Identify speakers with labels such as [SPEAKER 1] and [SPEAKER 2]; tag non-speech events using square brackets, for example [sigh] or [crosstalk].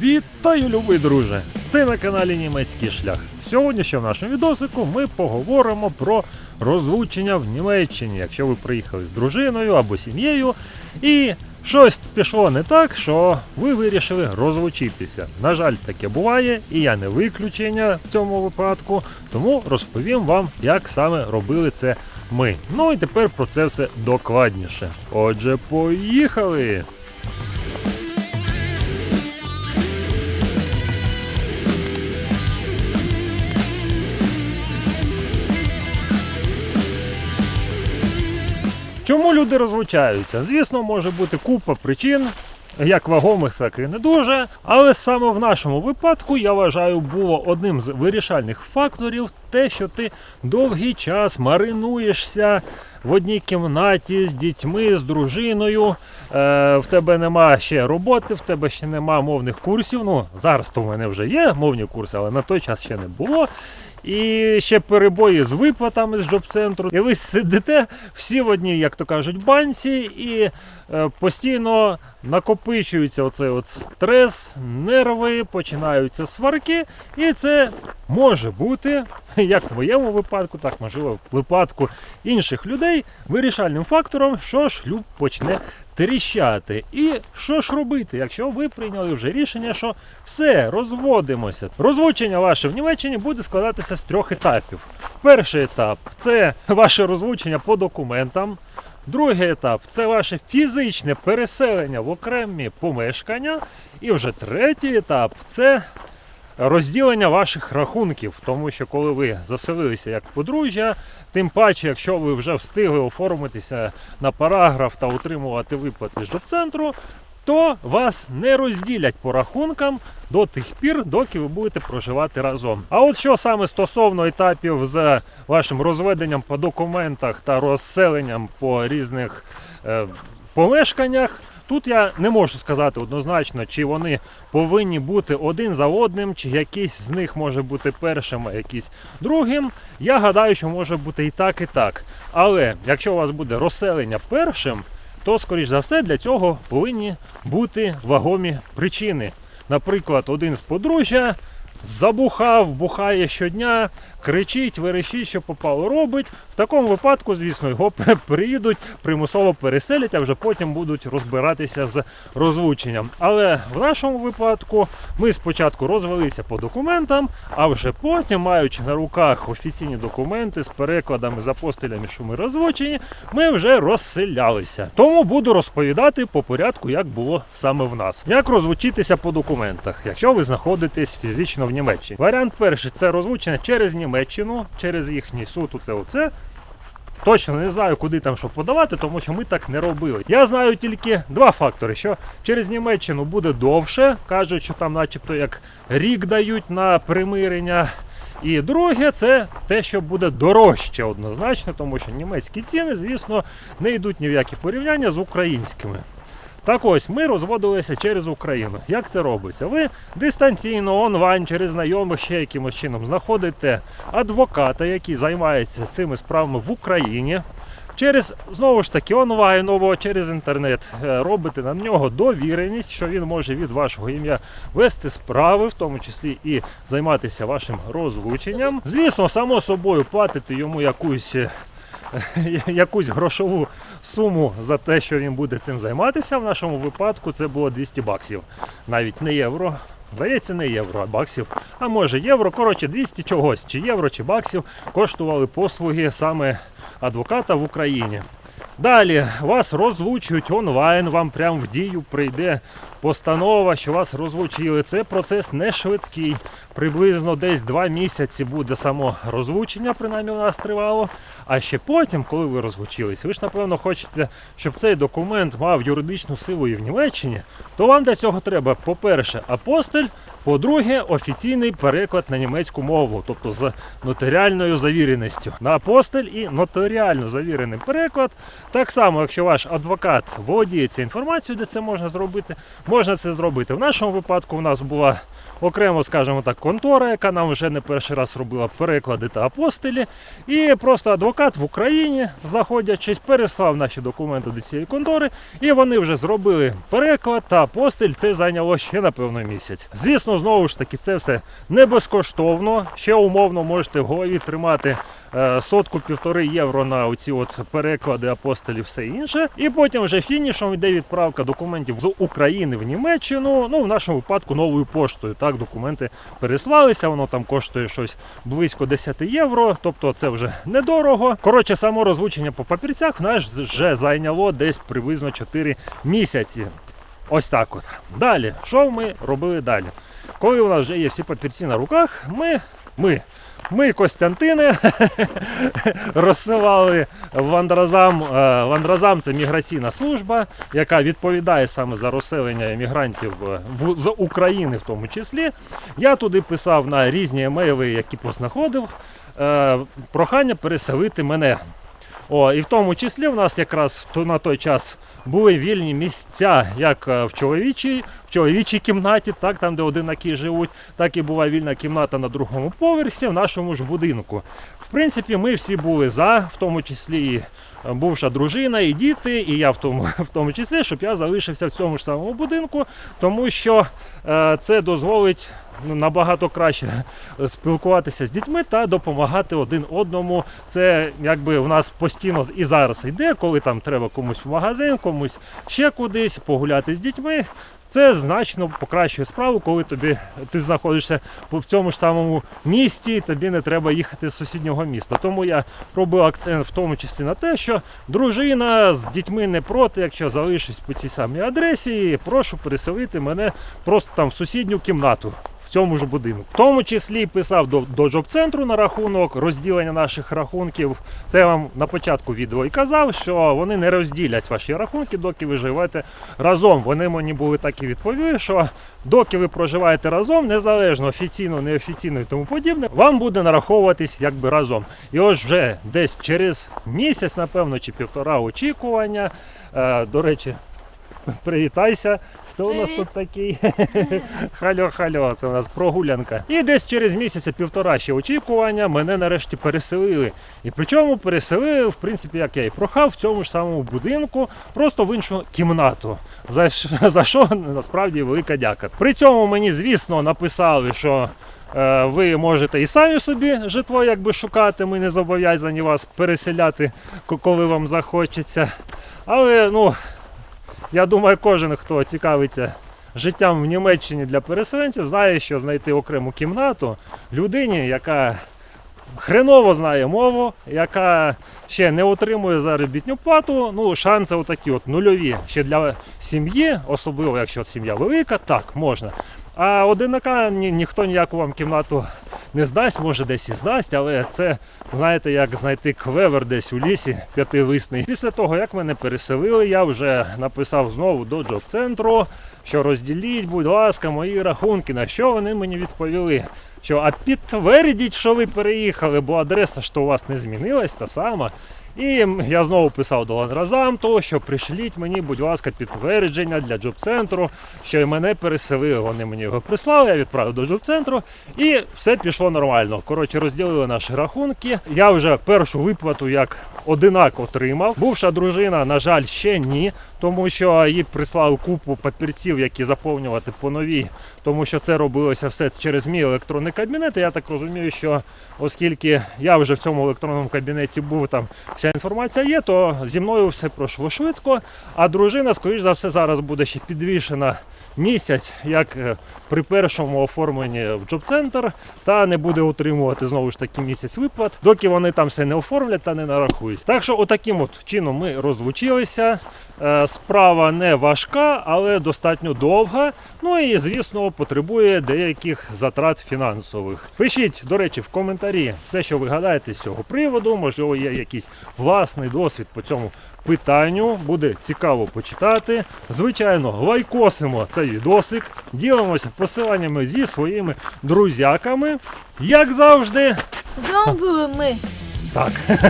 [SPEAKER 1] Вітаю, любий друже! Ти на каналі Німецький шлях. Сьогодні ще в нашому відосику ми поговоримо про розлучення в Німеччині, якщо ви приїхали з дружиною або сім'єю, і щось пішло не так, що ви вирішили розлучитися. На жаль, таке буває, і я не виключення в цьому випадку, тому розповім вам, як саме робили це ми. Ну і тепер про це все докладніше. Отже, поїхали! Чому люди розлучаються? Звісно, може бути купа причин, як вагомих, так і не дуже. Але саме в нашому випадку, я вважаю, було одним з вирішальних факторів те, що ти довгий час маринуєшся в одній кімнаті з дітьми, з дружиною. Е, в тебе нема ще роботи, в тебе ще нема мовних курсів. Ну, зараз то в мене вже є мовні курси, але на той час ще не було. І ще перебої з виплатами з джоб-центру. І ви сидите всі в одній, як то кажуть, банці, і е, постійно накопичується оцей от стрес, нерви, починаються сварки. І це може бути, [laughs] як в моєму випадку, так можливо, в випадку інших людей, вирішальним фактором, що шлюб почне тріщати. І що ж робити, якщо ви прийняли вже рішення, що все, розводимося. Розлучення ваше в Німеччині буде складатися з трьох етапів. Перший етап це ваше розлучення по документам. Другий етап це ваше фізичне переселення в окремі помешкання. І вже третій етап це розділення ваших рахунків, тому що коли ви заселилися як подружжя, тим паче, якщо ви вже встигли оформитися на параграф та отримувати виплати з джоб-центру, то вас не розділять по рахункам до тих пір, доки ви будете проживати разом. А от що саме стосовно етапів з вашим розведенням по документах та розселенням по різних е, помешканнях. Тут я не можу сказати однозначно, чи вони повинні бути один за одним, чи якийсь з них може бути першим, а якийсь другим. Я гадаю, що може бути і так, і так. Але якщо у вас буде розселення першим, то, скоріш за все, для цього повинні бути вагомі причини. Наприклад, один з подружжя забухав, бухає щодня, кричить, верещить, що попало робить. В такому випадку, звісно, його [laughs] приїдуть, примусово переселять, а вже потім будуть розбиратися з розлученням. Але в нашому випадку ми спочатку розвелися по документам, а вже потім, маючи на руках офіційні документи з перекладами з апостилями, що ми розлучені, ми вже розселялися. Тому буду розповідати по порядку, як було саме в нас. Як розлучитися по документах, якщо ви знаходитесь фізично в Німеччині. Варіант перший це розлучення через Німеччину, через їхній суд, оце оце. Точно не знаю, куди там що подавати, тому що ми так не робили. Я знаю тільки два фактори: що через Німеччину буде довше, кажуть, що там, начебто, як рік дають на примирення. І друге, це те, що буде дорожче однозначно, тому що німецькі ціни, звісно, не йдуть ні в які порівняння з українськими. Так ось ми розводилися через Україну. Як це робиться? Ви дистанційно, онлайн, через знайомих ще якимось чином знаходите адвоката, який займається цими справами в Україні. Через знову ж таки онлайново, через інтернет е, робите на нього довіреність, що він може від вашого ім'я вести справи, в тому числі і займатися вашим розлученням. Звісно, само собою платите йому якусь е, [laughs] якусь грошову суму за те, що він буде цим займатися. В нашому випадку це було 200 баксів, навіть не євро. Здається, не євро, а баксів. А може євро, коротше, 200 чогось, чи євро, чи баксів коштували послуги саме адвоката в Україні. Далі вас розлучують онлайн, вам прямо в дію прийде постанова, що вас розлучили. Це процес не швидкий. Приблизно десь два місяці буде само розлучення, принаймні у нас тривало. А ще потім, коли ви розлучились, ви ж напевно хочете, щоб цей документ мав юридичну силу і в Німеччині, то вам для цього треба, по-перше, апостиль По-друге, офіційний переклад на німецьку мову, тобто з нотаріальною завіреністю. На апостиль і нотаріально завірений переклад. Так само, якщо ваш адвокат володіється інформацією, де це можна зробити, можна це зробити. В нашому випадку у нас була окремо, скажімо так, контора, яка нам вже не перший раз робила переклади та апостилі. І просто адвокат в Україні, знаходячись, переслав наші документи до цієї контори, і вони вже зробили переклад та апостиль. Це зайняло ще напевно місяць. Звісно, знову ж таки, це все не безкоштовно. Ще умовно можете в голові тримати е, сотку півтори євро на оці от переклади апостолів, все інше. І потім вже фінішом йде відправка документів з України в Німеччину. Ну, в нашому випадку новою поштою. Так, документи переслалися, воно там коштує щось близько 10 євро, тобто це вже недорого. Коротше, само розлучення по папірцях в нас вже зайняло десь приблизно 4 місяці. Ось так от. Далі, що ми робили далі? Коли у нас вже є всі папірці на руках, ми, ми, ми Костянтини [laughs] розсилали вандразам. Е, Вандразам це міграційна служба, яка відповідає саме за розселення емігрантів е, з України, в тому числі. Я туди писав на різні емейли, які познаходив, е, прохання переселити мене. О, і в тому числі в нас якраз на той час були вільні місця, як е, в чоловічій, в чоловічій кімнаті, так там, де одинаки живуть, так і була вільна кімната на другому поверсі в нашому ж будинку. В принципі, ми всі були за, в тому числі і бувша дружина, і діти, і я в тому, [laughs] в тому числі, щоб я залишився в цьому ж самому будинку, тому що е, це дозволить ну, набагато краще [laughs] спілкуватися з дітьми та допомагати один одному. Це якби в нас постійно і зараз йде, коли там треба комусь в магазин, комусь ще кудись погуляти з дітьми. Це значно покращує справу, коли тобі ти знаходишся в цьому ж самому місті, і тобі не треба їхати з сусіднього міста. Тому я робив акцент в тому числі на те, що дружина з дітьми не проти, якщо залишусь по цій самій адресі, прошу переселити мене просто там в сусідню кімнату. Цьому ж будинку. В тому числі писав до, до джоб-центру на рахунок розділення наших рахунків. Це я вам на початку відео і казав, що вони не розділять ваші рахунки, доки ви живете разом. Вони мені були так і відповіли, що доки ви проживаєте разом, незалежно офіційно, неофіційно і тому подібне, вам буде нараховуватись якби разом. І ось вже десь через місяць, напевно, чи півтора очікування. Е, до речі, привітайся. Хто у нас тут такий? [laughs] Хальо-хальо, це у нас прогулянка. І десь через місяця півтора ще очікування мене нарешті переселили. І причому переселили, в принципі, як я і прохав, в цьому ж самому будинку, просто в іншу кімнату. За, [laughs] за що насправді велика дяка. При цьому мені, звісно, написали, що. е, Ви можете і самі собі житло якби шукати, ми не зобов'язані вас переселяти, коли вам захочеться. Але ну, я думаю, кожен, хто цікавиться життям в Німеччині для переселенців, знає, що знайти окрему кімнату людині, яка хреново знає мову, яка ще не отримує заробітну плату. Ну, шанси отакі от нульові. Ще для сім'ї, особливо якщо сім'я велика, так можна. А одинака ні, ніхто ніяку вам кімнату не здасть, може десь і здасть, але це, знаєте, як знайти клевер десь у лісі п'ятилисний. Після того, як мене переселили, я вже написав знову до джоб-центру, що розділіть, будь ласка, мої рахунки. На що вони мені відповіли? Що а підтвердіть, що ви переїхали, бо адреса ж то у вас не змінилась, та сама. І я знову писав до Ланразамту, що пришліть мені, будь ласка, підтвердження для джоб-центру, що і мене переселили. Вони мені його прислали, я відправив до джоб-центру, і все пішло нормально. Коротше, розділили наші рахунки. Я вже першу виплату як одинак отримав. Бувша дружина, на жаль, ще ні, тому що їй прислали купу папірців, які заповнювати по новій, тому що це робилося все через мій електронний кабінет. І я так розумію, що оскільки я вже в цьому електронному кабінеті був, там вся інформація є, то зі мною все пройшло швидко. А дружина, скоріш за все, зараз буде ще підвішена місяць, як е, при першому оформленні в джоб-центр, та не буде отримувати знову ж таки місяць виплат, доки вони там все не оформлять та не нарахують. Так що, отаким от чином ми розлучилися. Е, Справа не важка, але достатньо довга. Ну і звісно потребує деяких затрат фінансових. Пишіть, до речі, в коментарі все, що ви гадаєте з цього приводу. Можливо, є якийсь власний досвід по цьому питанню, буде цікаво почитати. Звичайно, лайкосимо цей відосик, ділимося посиланнями зі своїми друзяками. Як завжди,
[SPEAKER 2] З вами були ми.
[SPEAKER 1] так. [laughs]